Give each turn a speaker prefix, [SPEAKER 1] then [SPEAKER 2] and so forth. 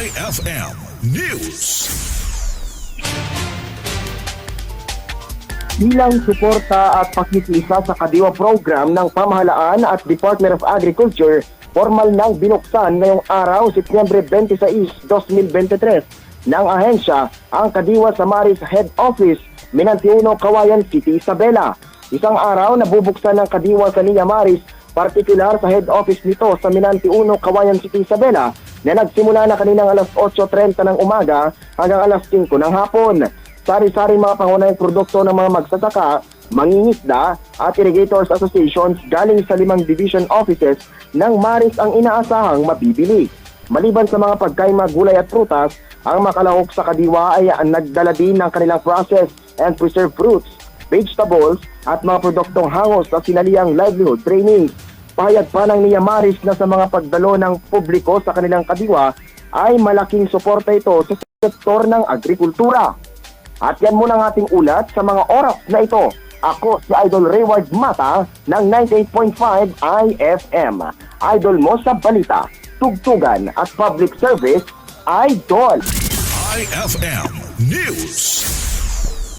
[SPEAKER 1] IFM News.
[SPEAKER 2] bilang suporta at pakikisa sa Kadiwa program ng pamahalaan at Department of Agriculture, formal nang binuksan ngayong araw, Setyembre 26, 2023 ng ahensya ang Kadiwa Samaris Head Office, Minantiuno, Kawayan City, Isabela. Isang araw na bubuksan ng Kadiwa sa Maris, partikular sa head office nito sa Minantiuno, Kawayan City, Isabela, na nagsimula na kaninang alas 8.30 ng umaga hanggang alas 5 ng hapon sari-sari mga pangunahing produkto ng mga magsasaka, mangingisda at irrigators associations galing sa limang division offices ng Maris ang inaasahang mabibili. Maliban sa mga pagkain, mga gulay at prutas, ang makalahok sa kadiwa ay ang nagdala din ng kanilang processed and preserved fruits, vegetables at mga produktong hangos sa sinaliang livelihood training. Pahayag pa ng Nia Maris na sa mga pagdalo ng publiko sa kanilang kadiwa ay malaking suporta ito sa sektor ng agrikultura. At yan muna ang ating ulat sa mga oras na ito. Ako si Idol Rayward Mata ng 98.5 IFM. Idol mo sa balita, tugtugan at public service, Idol.
[SPEAKER 1] IFM News.